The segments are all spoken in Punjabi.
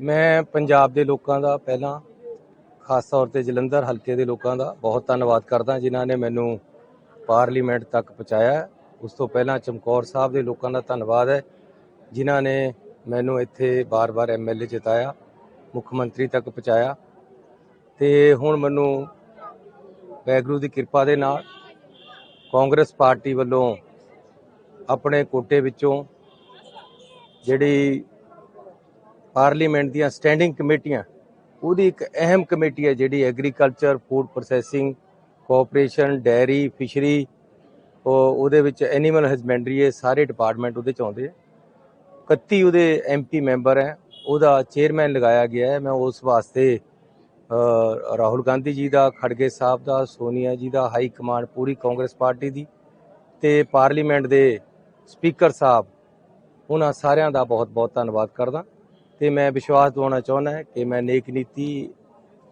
ਮੈਂ ਪੰਜਾਬ ਦੇ ਲੋਕਾਂ ਦਾ ਪਹਿਲਾਂ, ਖਾਸ ਤੌਰ ਤੇ ਜਲੰਧਰ ਹਲਕੇ ਦੇ ਲੋਕਾਂ ਦਾ ਬਹੁਤ ਧੰਨਵਾਦ ਕਰਦਾ, ਜਿਨ੍ਹਾਂ ਨੇ ਮੈਨੂੰ ਪਾਰਲੀਮੈਂਟ ਤੱਕ ਪਹੁੰਚਾਇਆ ਉਸ ਤੋਂ ਪਹਿਲਾਂ ਚਮਕੌਰ ਸਾਹਿਬ ਦੇ ਲੋਕਾਂ ਦਾ ਧੰਨਵਾਦ ਹੈ, ਜਿਨ੍ਹਾਂ ਨੇ ਮੈਨੂੰ ਇੱਥੇ ਬਾਰ-ਬਾਰ ਐਮਐਲਏ ਜਿਤਾਇਆ, ਮੁੱਖ ਮੰਤਰੀ ਤੱਕ ਪਹੁੰਚਾਇਆ। ਤੇ ਹੁਣ ਮੈਨੂੰ ਵੈਗਰੂ ਦੀ ਕਿਰਪਾ ਦੇ ਨਾਲ ਕਾਂਗਰਸ ਪਾਰਟੀ ਵੱਲੋਂ ਆਪਣੇ ਕੋਟੇ ਵਿੱਚੋਂ ਜਿਹੜੀ ਪਾਰਲੀਮੈਂਟ ਦੀਆਂ ਸਟੈਂਡਿੰਗ ਕਮੇਟੀਆਂ, ਉਹਦੀ ਇੱਕ ਅਹਿਮ ਕਮੇਟੀ ਹੈ ਜਿਹੜੀ agriculture, food processing, cooperation, dairy, fishery ਉਹਦੇ ਵਿੱਚ ਐਨੀਮਲ ਹਸਬੈਂਡਰੀ ਇਹ ਸਾਰੇ ਡਿਪਾਰਟਮੈਂਟ ਉਹਦੇ ਚ ਆਉਂਦੇ ਆ। 31 ਉਹਦੇ ਐਮਪੀ ਮੈਂਬਰ ਹੈ, ਉਹਦਾ ਚੇਅਰਮੈਨ ਲਗਾਇਆ ਗਿਆ ਹੈ। ਮੈਂ ਉਸ ਵਾਸਤੇ ਰਾਹੁਲ ਗਾਂਧੀ ਜੀ ਦਾ, ਖੜਗੇ ਸਾਹਿਬ ਦਾ, ਸੋਨੀਆ ਜੀ ਦਾ, ਹਾਈ ਕਮਾਂਡ ਪੂਰੀ ਕਾਂਗਰਸ ਪਾਰਟੀ ਦੀ ਤੇ ਪਾਰਲੀਮੈਂਟ ਦੇ ਸਪੀਕਰ ਸਾਹਿਬ, ਉਹਨਾਂ ਸਾਰਿਆਂ ਦਾ ਬਹੁਤ-ਬਹੁਤ ਧੰਨਵਾਦ ਕਰਦਾ। ਤੇ ਮੈਂ ਵਿਸ਼ਵਾਸ ਦਿਵਾਉਣਾ ਚਾਹੁੰਦਾ ਹਾਂ ਕਿ ਮੈਂ ਨੇਕ ਨੀਤੀ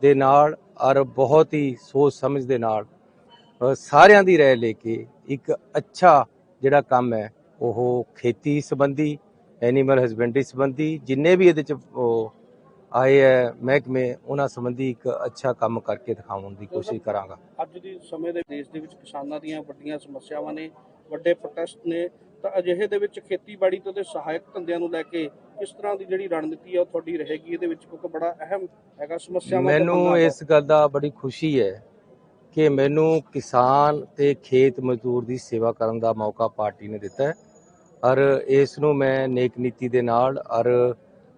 ਦੇ ਨਾਲ ਔਰ ਬਹੁਤ ਹੀ ਸੋਚ ਸਮਝ ਦੇ ਨਾਲ ਸਾਰਿਆਂ ਦੀ ਰਾਏ ਲੈ ਕੇ ਇੱਕ ਅੱਛਾ ਜਿਹੜਾ ਕੰਮ ਹੈ, ਉਹ ਖੇਤੀ ਸੰਬੰਧੀ ਐਨੀਮਲ ਹਸਬੈਂਡਰੀ ਸੰਬੰਧੀ, ਜਿੰਨੇ ਵੀ ਇਹਦੇ ਚ, ਉਹ ਆਏ ਹੈ ਮਹਿਕਮੇ, ਉਹਨਾਂ ਸੰਬੰਧੀ ਇੱਕ ਅੱਛਾ ਕੰਮ ਕਰਕੇ ਦਿਖਾਉਣ ਦੀ ਕੋਸ਼ਿਸ਼ ਕਰਾਂਗਾ। ਅੱਜ ਦੇ ਸਮੇਂ ਦੇ ਦੇਸ਼ ਦੇ ਵਿੱਚ ਕਿਸਾਨਾਂ ਦੀਆਂ ਵੱਡੀਆਂ ਸਮੱਸਿਆਵਾਂ ਨੇ ਵੱਡੇ ਪ੍ਰੋਟੈਸਟ ਨੇ ਤਾਂ ਅਜਿਹੇ ਦੇ ਵਿੱਚ ਖੇਤੀਬਾੜੀ ਤੇ ਉਹਦੇ ਸਹਾਇਕ ਧੰਦਿਆਂ ਨੂੰ ਲੈ ਕੇ ਕਿਸ ਤਰ੍ਹਾਂ ਦੀ ਜਿਹੜੀ ਰਣਨੀਤੀ ਹੈ ਉਹ ਤੁਹਾਡੀ ਰਹੇਗੀ? ਇਹਦੇ ਵਿੱਚ ਕਿਉਂਕਿ ਬੜਾ ਅਹਿਮ ਹੈਗਾ ਸਮੱਸਿਆਵਾਂ ਮੈਨੂੰ ਇਸ ਗੱਲ ਦਾ ਬੜੀ ਖੁਸ਼ੀ ਹੈ ਕਿ ਮੈਨੂੰ ਕਿਸਾਨ ਤੇ ਖੇਤ ਮਜ਼ਦੂਰ ਦੀ ਸੇਵਾ ਕਰਨ ਦਾ ਮੌਕਾ ਪਾਰਟੀ ਨੇ ਦਿੱਤਾ ਹੈ। ਔਰ ਇਸ ਨੂੰ ਮੈਂ ਨੇਕ ਨੀਤੀ ਦੇ ਨਾਲ ਔਰ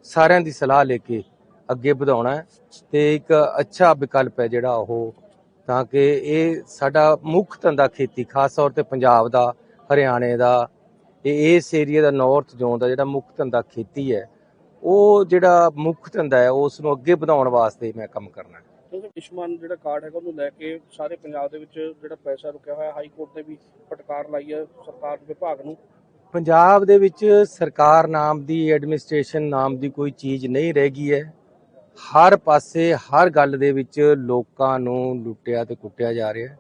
ਸਾਰਿਆਂ ਦੀ ਸਲਾਹ ਲੈ ਕੇ ਅੱਗੇ ਵਧਾਉਣਾ ਹੈ ਤੇ ਇੱਕ ਅੱਛਾ ਵਿਕਲਪ ਹੈ ਜਿਹੜਾ ਉਹ ਤਾਂ ਕਿ ਇਹ ਸਾਡਾ ਮੁੱਖ ਧੰਦਾ ਖੇਤੀ ਖਾਸ ਤੌਰ ਤੇ ਪੰਜਾਬ ਦਾ ਹਰਿਆਣੇ ਦਾ ਇਹ ਇਸ ਏਰੀਆ ਦਾ ਨਾਰਥ ਜ਼ੋਨ ਦਾ ਜਿਹੜਾ ਮੁੱਖ ਧੰਦਾ ਖੇਤੀ ਹੈ ਉਹ ਜਿਹੜਾ ਮੁੱਖ ਧੰਦਾ ਹੈ ਉਸ ਨੂੰ ਅੱਗੇ ਵਧਾਉਣ ਵਾਸਤੇ ਮੈਂ ਕੰਮ ਕਰਨਾ ਹੈ। ਕਿਉਂਕਿ ਆਯੁਸ਼ਮਾਨ ਜਿਹੜਾ ਕਾਰਡ ਹੈਗਾ ਉਹਨੂੰ ਲੈ ਕੇ ਸਾਰੇ ਪੰਜਾਬ ਦੇ ਵਿੱਚ ਜਿਹੜਾ ਪੈਸਾ ਰੁਕਿਆ ਹੋਇਆ ਹਾਈ ਕੋਰਟ ਨੇ ਵੀ ਫਟਕਾਰ ਲਾਈ ਹੈ ਸਰਕਾਰ ਵਿਭਾਗ ਨੂੰ। ਪੰਜਾਬ ਦੇ ਵਿੱਚ ਸਰਕਾਰ ਨਾਮ ਦੀ ਐਡਮਿਨਿਸਟ੍ਰੇਸ਼ਨ ਨਾਮ ਦੀ ਕੋਈ ਚੀਜ਼ ਨਹੀਂ ਰਹਿ ਗਈ ਹੈ। ਹਰ ਪਾਸੇ ਹਰ ਗੱਲ ਦੇ ਵਿੱਚ ਲੋਕਾਂ ਨੂੰ ਲੁੱਟਿਆ ਤੇ ਕੁੱਟਿਆ ਜਾ ਰਿਹਾ